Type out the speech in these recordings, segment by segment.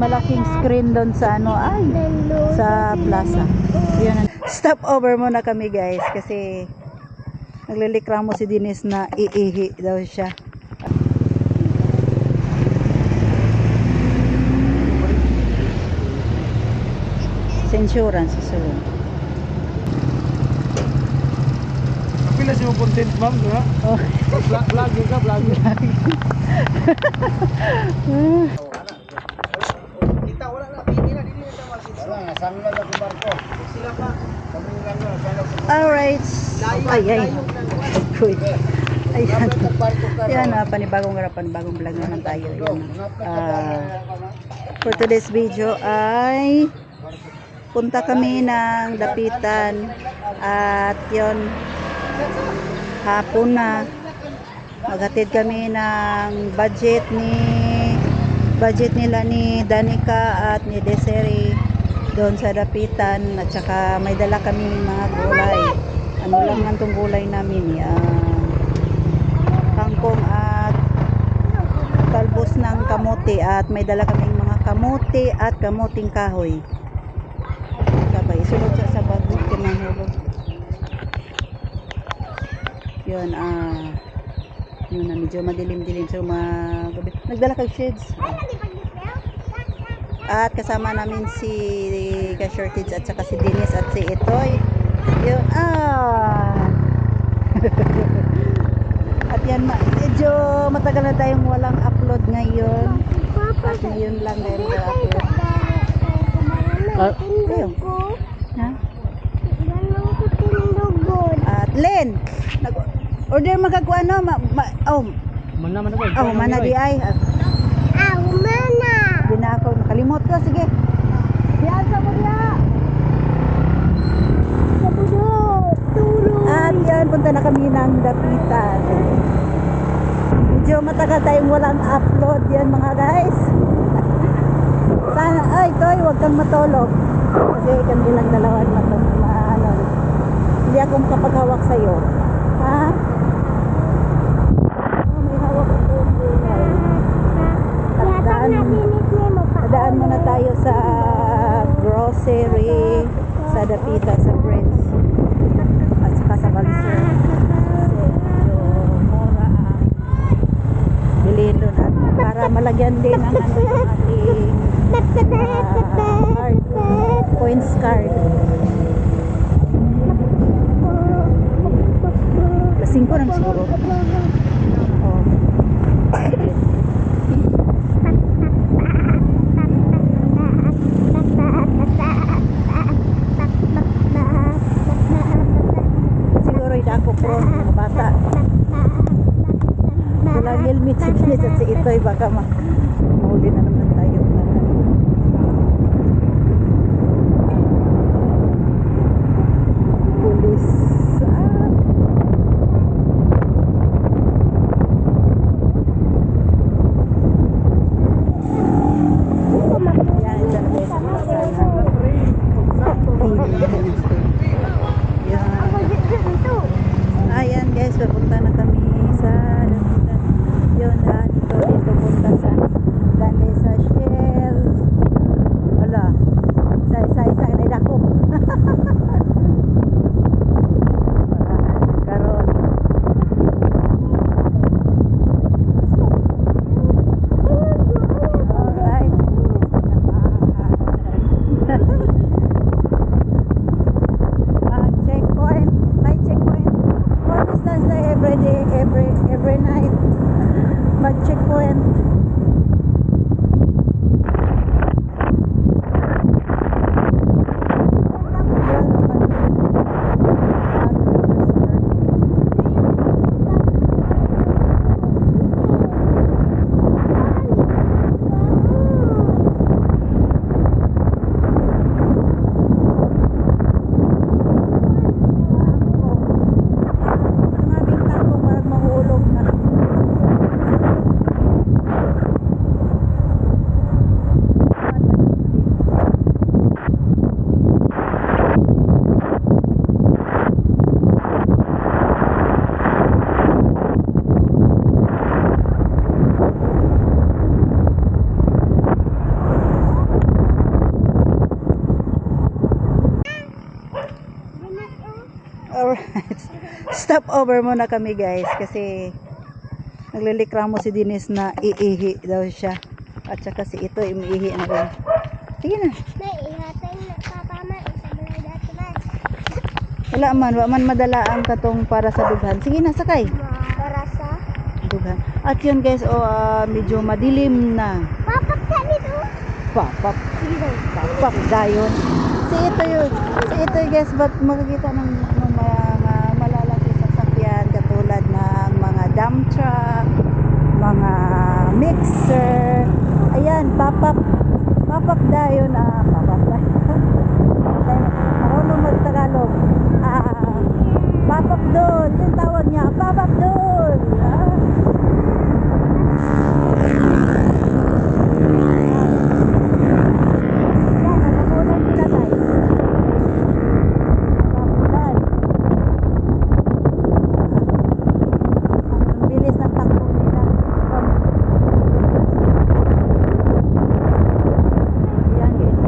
malaking screen doon sa ano, ay, sa plaza. Yun. Stop over muna kami guys kasi naglilikramo si Dinis na iihi daw siya. Sa insurance, susunod. Pila siya yung content ma'am, di ba? Oh. Vlog vlog ka, vlog. Kita wala na, pili na dili na makita. Wala na, saan lang ako barko. Sila pa. Kami lang na, sana sa Alright. Ay, ay. Uy. Ayan. barko ka. Yan, ah, panibagong garap, panibagong vlog naman tayo. Yan. Ah, for today's video ay punta kami ng Dapitan at yon hapon na maghatid kami ng budget ni budget nila ni Danica at ni Desiree doon sa Dapitan at saka may dala kami mga gulay. Ano lang ang tong gulay namin ah, kangkong at talbos ng kamote at may dala kaming mga kamote at kamuting kahoy. Sabay sunod siya sa bago kinahulog yun ah yun na medyo madilim-dilim so gabi. Nagdala kag shades at kasama namin si Ka-Shortage at saka si Dennis at si Itoy yun ah! At yan ma medyo matagal na tayong walang upload ngayon. At ngayon lang upload. Ah, ayun. ha? At Len nag order magkakuha no? Ma, ma, oh. Man naman ako. oh mana di ay nakalimot ko sige. Diyan sa mo diya at yan punta na kami ng dapitan. Medyo matagal tayong walang upload yan mga guys. Sana ay toy wag kang matulog. Kasi kami lang dalawa matulog ma, ano, hindi ako makapaghawak sa'yo. Ha? Oh, may hawak ako. At daan, daan muna tayo sa grocery sa Dapita sa Prince at saka sa ang bilhin doon. At para malagyan din ang ano ng ating ah, card points card. Lasing ko nang siguro oh. siguro yung ako pro mga bata walang helmet si Dennis at si Itoy baka ma mahuli na naman tayo. Pulis ah. Yan, ito na guys, ang Yan. Ayan guys, papunta na kami sa yun na dito dito punta sa ganda sa Shell. Wala. Sa sa sa na dako. Karon. Alright. Ah, checkpoint. Ay, checkpoint. What is that say every day, every every night? Mag-checkpoint. Ang aming tako parang mahulog na. Stop over muna kami guys kasi naglilikramo si Dinis na iihi daw siya. At saka si ito umiihi na rin. Sige na. Dati man. Wala man, wa man madala ang katong para sa dughan. Sige na, sakay. Para sa... Dughan. At yun guys, oh, ah, medyo madilim na. Papak ka Sige daw. papak dayon. Si ito yun. Si ito guys, ba't makikita ng, ng mga malalaki sasakyan katulad ng mga dump truck, mga mixer. Ayan, papak. Papak dayon. Ah, papak dayon. Marunong mag-Tagalog. Ah, papak doon. Yung tawag niya, papak doon. Ah. Yan, nakakunan sila guys. Nakakunan. Ang bilis ng takbo nila. Yan guys.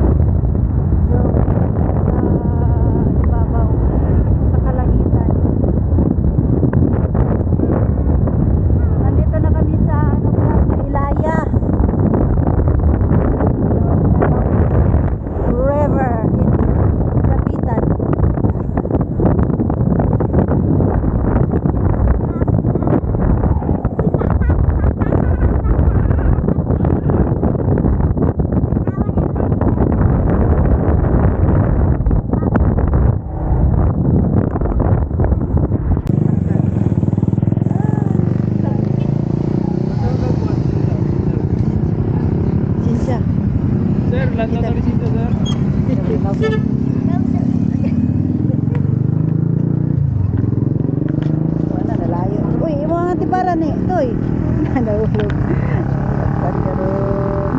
So, sa ibabaw, sa kalangitan. Nandito na kami sa, ano ba, sa Ilaya. River in Lapitan. Sinsya. Sir, lahat na kami dito, sir. Wala na layo. Uy, imo nga tiparan ni. Toy. Nahulog. Pagkaroon.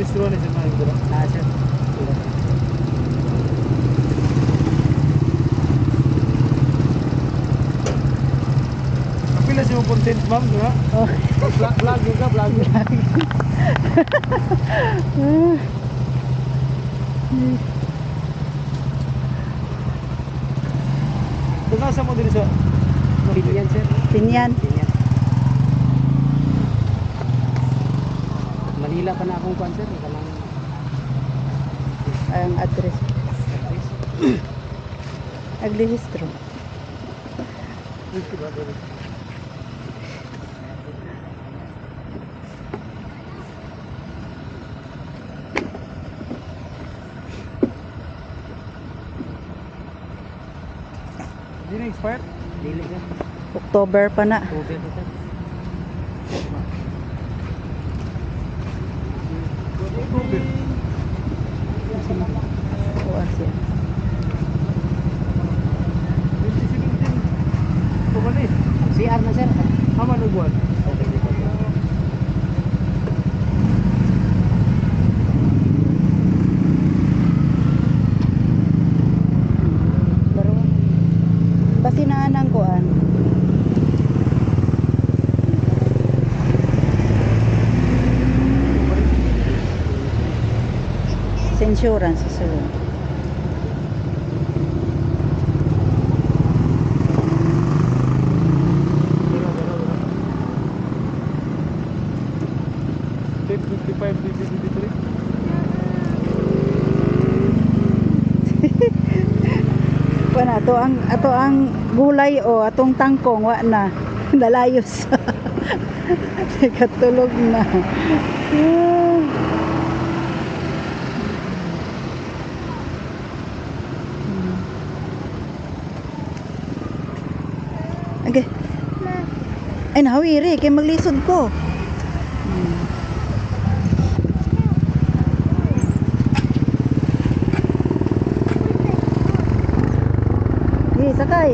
Bistro ni sir, mga bro. Ah, sir. Kapila siya yung content, ma'am, di ba? Oh. Vlog, vlog ka, vlog. Tunasa mo din sa Pilihan, sir. Pinyan. Manila pa na akong kwan, sir. Kalang Ang address. Naglihistro. Hindi na expired? Dili, sir. October pa na. Tubig, sir. Tubig. Kuha CR na, sir. Haman ubuan. Okay, dito. Pero, basinaan ang kuan. Sa insurance, sa Tape 55, 53. Kuan ato ang ato ang gulay o atong tangkong wa na nalayos. Katulog na. Okay. Ay, nahawiri. Kaya maglisod ko. Sakay.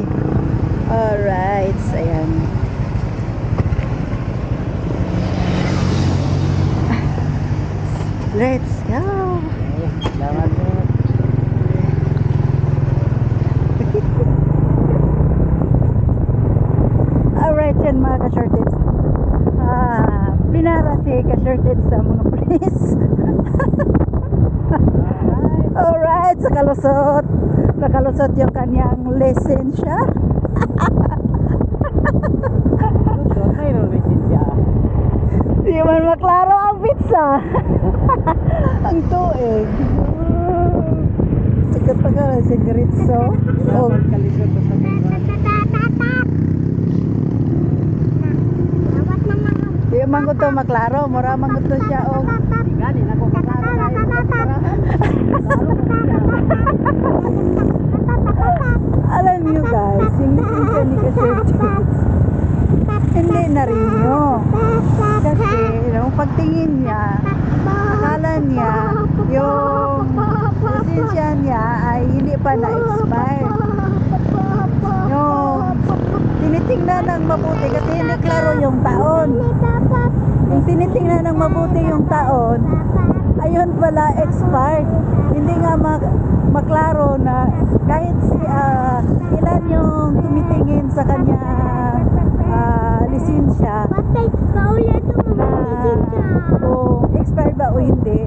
Alright. Ayan. Let's go. Salamat po. Alright, yan mga ka-shorted. Ah, pinara si ka-shorted sa mga pulis. Alright, sa kalusot. Nakalusot yung lisensya. Di man maklaro ang pizza. ang tuig. Pa ka si Gritzo. Oh, man ko to maklaro. Mura man ko to siya. Oh. Gani na ko kaklaro na yun. Alam niyo guys, yung lisensya ni Kashertis, hindi na rin nyo. Kasi, yung pagtingin niya, akala niya, yung lisensya niya ay hindi pa na-expire. Yung tinitingnan ng mabuti kasi hindi klaro yung taon. Yung tinitingnan ng mabuti yung taon, ayun pala expired. Hindi nga mak- maklaro na kahit si ah, ilan yung tumitingin sa kanya ah, lisensya na kung expired ba o hindi.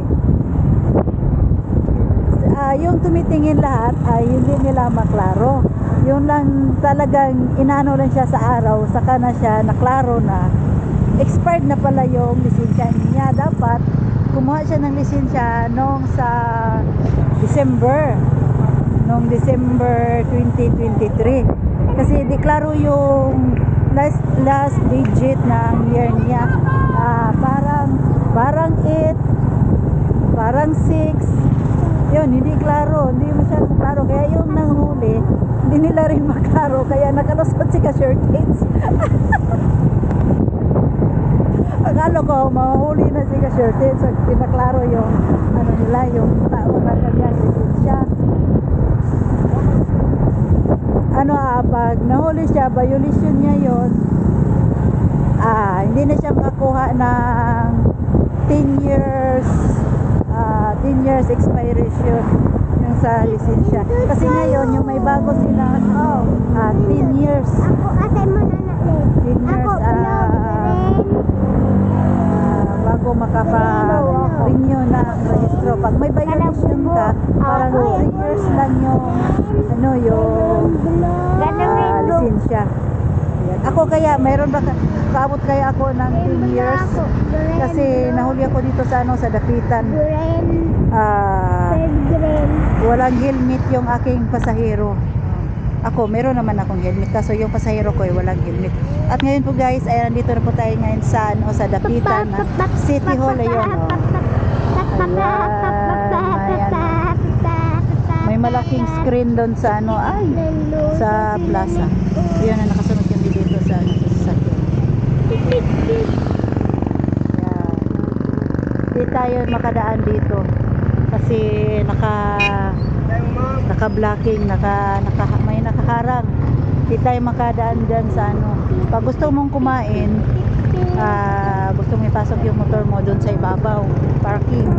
Ah, yung tumitingin lahat ay hindi nila maklaro. Yung lang talagang inano lang siya sa araw, saka na siya naklaro na expired na pala yung lisensya niya. Dapat kumuha siya ng lisensya nung sa December. Nung December 2023. Kasi deklaro yung last last digit ng year niya. Ah, parang parang 8 parang 6 yun, hindi klaro, hindi masyadong klaro. Kaya yung nanghuli, hindi nila rin maklaro. Kaya nakalusot si ka-shortage. Akala ko, mahuli na si ka-shortage. So, pinaklaro yung, ano nila, yung tao na kanyang lisensya. Ano ah, pag nahuli siya, violation niya yon ah, hindi na siya makakuha ng 10 years ah 10 years expiration yung sa lisensya. Kasi ngayon, yung may bago sila, oh, ah 10 years. Ako, asay mo na na eh. 10 years, Ako, ah, ah, bago makapa-renew na ang rehistro. Pag may violation ka, parang 3 years lang yung, ano, yung ah, lisensya. Ako kaya, mayroon ba, ka- kaabot kaya ako ng 10 years? Kasi nahuli ako dito sa ano, sa Dapitan. Grade. walang helmet yung aking pasahero. Ako, meron naman akong helmet. Kaso yung pasahero ko ay walang helmet. At ngayon po guys, ay nandito na po tayo ngayon sa, ano, sa Dapitan. Na City Hall ayun. Oh. May malaking screen doon sa ano, ay, sa plaza. Yun na nakasunod kami dito sa, ano, sa sasakyan. Yan. Di tayo makadaan dito. Kasi naka naka-blocking, naka, naka, nakaharang. Di tayo makadaan dyan sa ano. Pag gusto mong kumain, ah, gusto mo ipasok yung motor mo doon sa ibabaw, parking.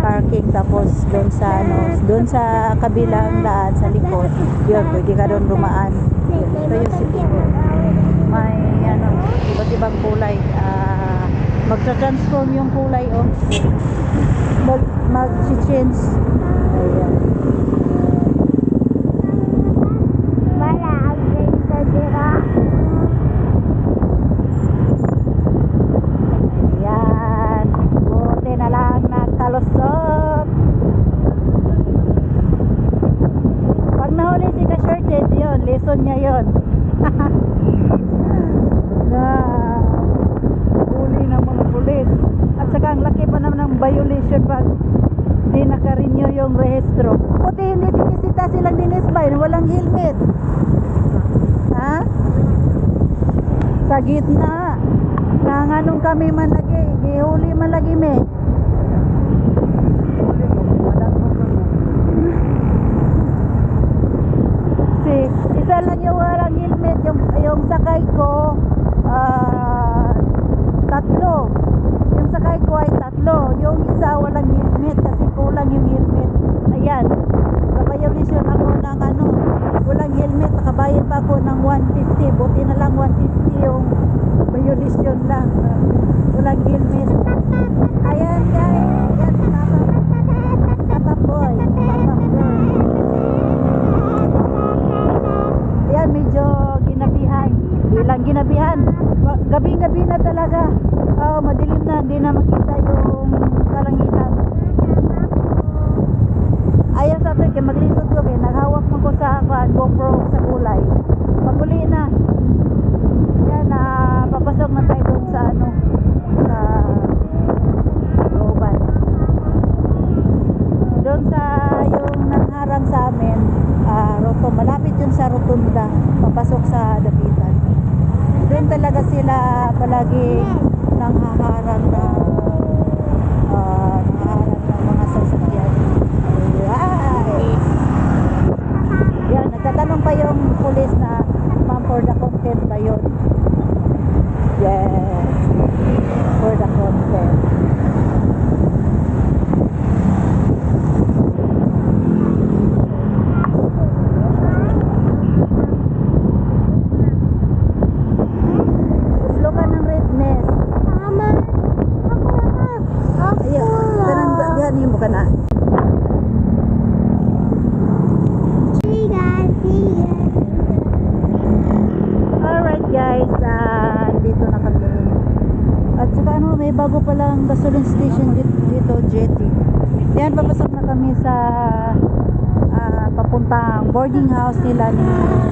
Parking tapos doon sa ano, doon sa kabilang daan sa likod. Yun, pwede ka doon dumaan. Ito yung city. May ano, iba't ibang kulay. Ah, magtra-transform yung kulay oh. Mag mag-change. Ayan. Wala, ang ganda dira. Ayan. Buti na lang nakalusot. Pag nahuli si ka-shortage yun, lesson niya yun. na huli ng mga pulis. At saka ang laki pa naman ng violation pag di naka-renew yung rehistro. Buti hindi sinisita silang dinisbay, walang helmet. Ha? Sa gitna. Nanganong kami man lagi, gihuli man lagi me. Si, isa lang yung walang helmet, yung, yung sakay ko, ah, tatlo. Yung sakay ko ay tatlo. Yung isa walang helmet kasi kulang yung helmet. Ayan. Kabayaw ako ng ano, walang helmet, nakabayad pa ako ng 150. Buti na lang 150 yung violation lang. Walang helmet. Ayan guys.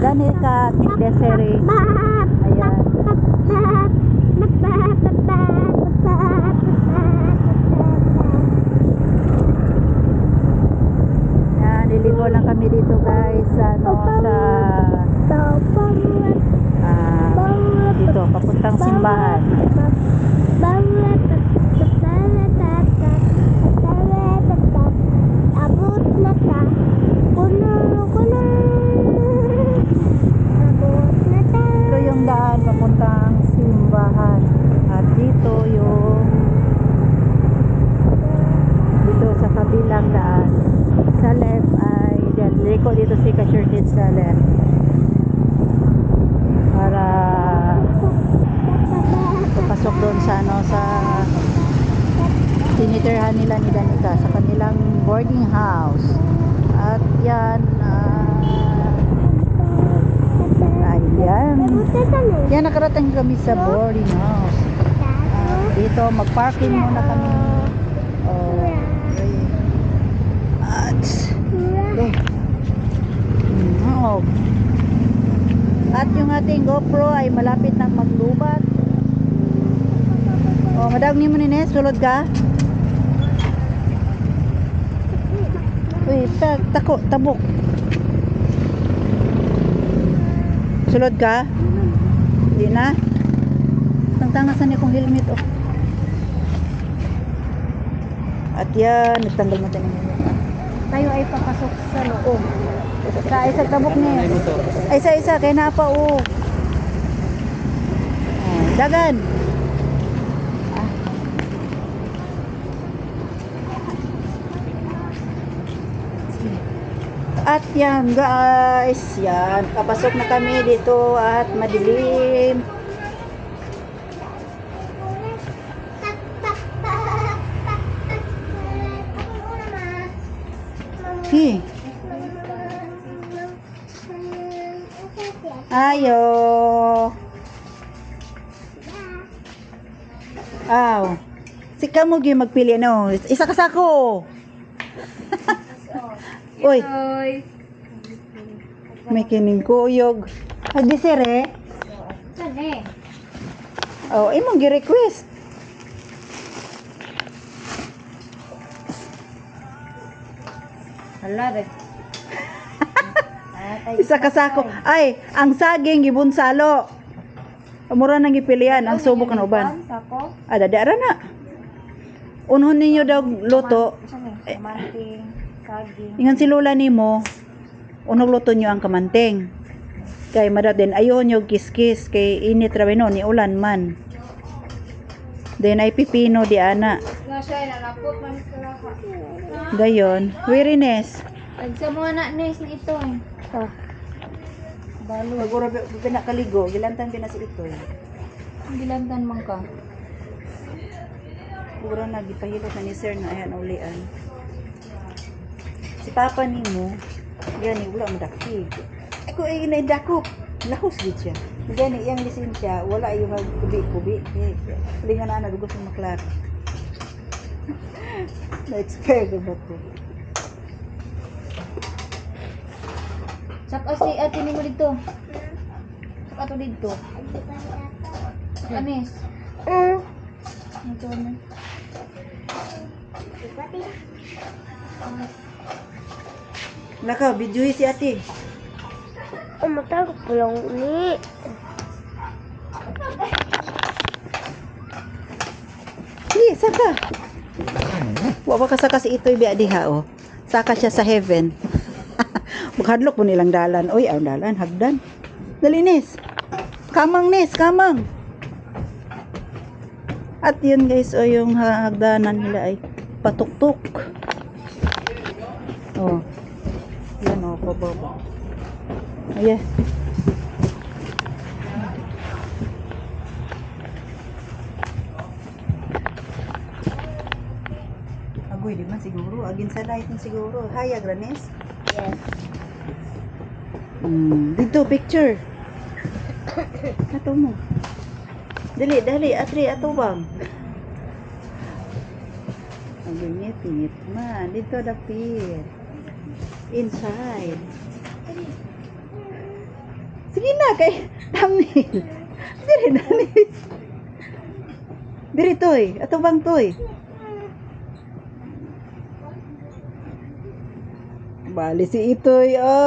Gani ka desere. Ayan. Ayan, niligo lang kami dito guys ano sa uh, dito papuntang simbahan. Abot na ta. Puno simbahan. At dito yung dito sa kabilang daan. Sa left ay dyan. Liko dito si Kashirtit sa left. Para papasok doon sa ano sa tinitirhan nila ni Danica sa kanilang boarding house. At yan ah, na. Yan, nakarating kami sa boarding house. Ah, dito, mag-parking muna kami. Oh. At, oh. At yung ating GoPro ay malapit nang maglubat. Oh, madam ni mo ni Nes, sulod ka? Uy, ta tako, tabok. Sulod ka? Hindi na? Tangtangasan niya kong helmet oh. At yan, nagtanggal mo tayo ng helmet. Tayo ay papasok sa loob. Sa isa tabok niya. Ay isa isa kay na pa oh. Ah, dagan. At yan guys, yan, papasok na kami dito at madilim. Hi, ayo. Aw. Si kamo gi magpili no. Isa ka sako. Uy. May kining kuyog. Ay, di sire. Sane. Oh, imong gi-request. Hala re. Isa ka sako. Ay, ang saging gibunsalo. Mura nang gipilian ang subok ng uban. Sako. Ah, dadara na. Unhon ninyo daw luto. Sane. Saging. Ingan si Lola nimo. Unog luto nyo ang kamanteng. Kay din ayaw nyo kiskis kay init rabi no ni ulan man. Then ay pipino di ana. Nga siya, man ka. Gayon. Weariness. Pagsa mo na nes ito eh. Oh. Balo. Pag ura pinakaligo, gilantan pinas ito. Bilantan man ka. Ura na gipahilot na ni sir na ayan ulian. Si papa nimo, gani wala mo dakig. Ako ay na dako. Lahos gid siya. Gani iyang lisensya, wala yung kubi-kubi. Eh, linga na na dugos mo maklar. Na-expire ba to? Sak si ate ni mo dito. Sak ato dito. Anis. Mm. Ito na. Lakaw, bidyuhi si ate. Umatag ko lang ni. Di, saka. Wa pa kasaka si ito'y biya diha, oh. Saka siya sa heaven. Maghadlok po nilang dalan. Uy, ang dalan, hagdan. Dali, Nis. Kamang, Nis, kamang. At yun, guys, o yung ha- hagdanan nila ay patuktok. Oh. Pababa. Ayan. Agoy, di man siguro. Agin sa light siguro. Hayag, Ranes. Yes. Mm, dito, picture. Ato mo. Dali, dali. Atri, ato bang. Ang ngit-ngit man. Dito, dapit. Inside. Sige na, kay thumbnail. Diri, dali. Diri, toy. Ato bang, toy. Bali si Itoy. Ay!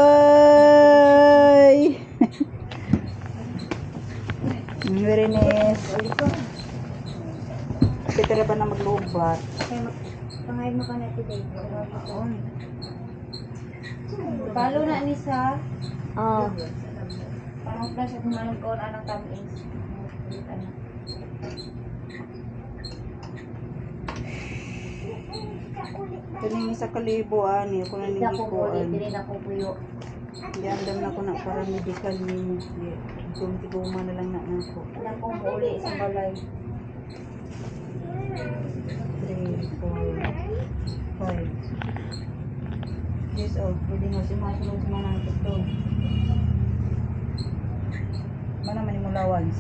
Very nice. Pitira pa na maglubat. Pangayin mo ka na ito dito. Balo na ni sa. Oh. Parang flash at manong ko na ng tamis. Ano. Kaning isa kalibo ani ako na puli, nilikuan. hindi rin ako puyo. Di andam na ko na para medical ni kung tiguma na lang na nako. Hindi ako puli sa balay. 3 4 5 Yes, oh, pwede nga si Masulong sa mga nangkot to. Mana man yung allowance?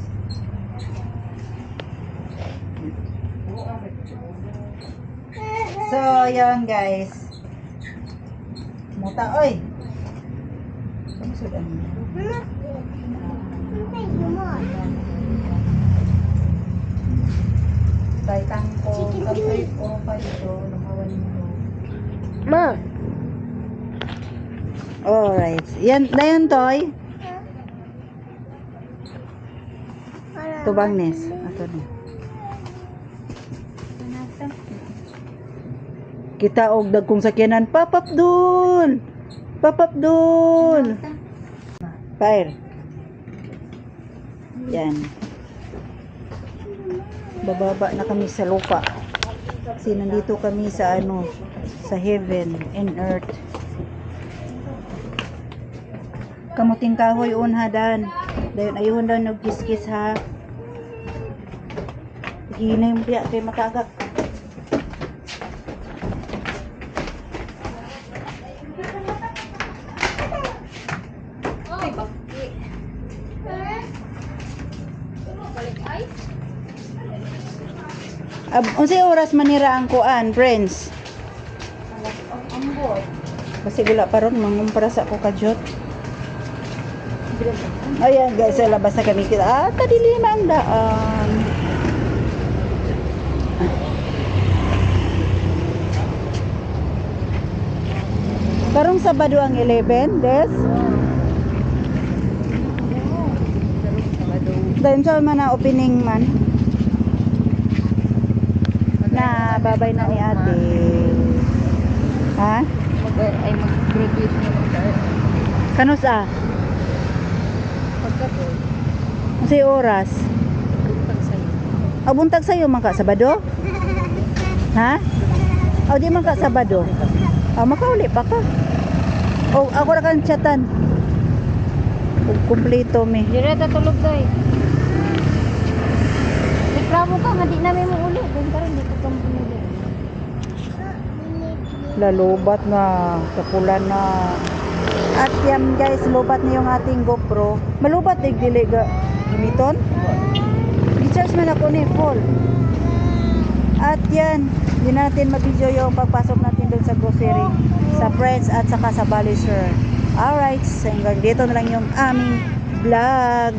So, yun guys. Muta, oy! Kamusod ano? Tay tangko, kapay ko pa dito, nakawan mo. Ma. Alright. Yan, na yun, Toy. Tubang Nes. Ato na. Kita og dagkong sakyanan. Papap dun! Papap dun! Fire. Yan. Bababa na kami sa lupa. Kasi nandito kami sa ano, sa heaven and earth. Kamuting kahoy unhadan. Dayon ayun daw nagkiskis ha. Ginay mo diya kay matagak. Ab, unsay oras manira ang kuan, friends? Ambot. Kasi gula pa ron, mangumpara sa ako kajot. Ayan guys, sa labas na kami kita. Ah, kadili na ang daan. Karong Sabado ang 11, des? Dahil sa man na opening man. Na babay na ni ate. Ha? Ay mag-graduate na Kanus ah? Pagka po, Kasi oras. pag sa'yo. Abuntag sa'yo man ka Sabado? Ha? O di man ka Sabado? Ah, makauli pa ka. O ako ra kang chatan. ug kumpleto mi. Dire ta tulog doy. Reklamo ka nga di namin mo uli. Doon ka rin di ko kang pinuli. Lalubat na, kapulan na. At yan guys, lubat na yung ating GoPro. Malubat dig dili ga gimiton. I-charge man ako ni full. At yan, yun natin mag-video yung pagpasok natin doon sa grocery, sa Friends at saka sa Balisher. Alright, so hanggang dito na lang yung aming vlog.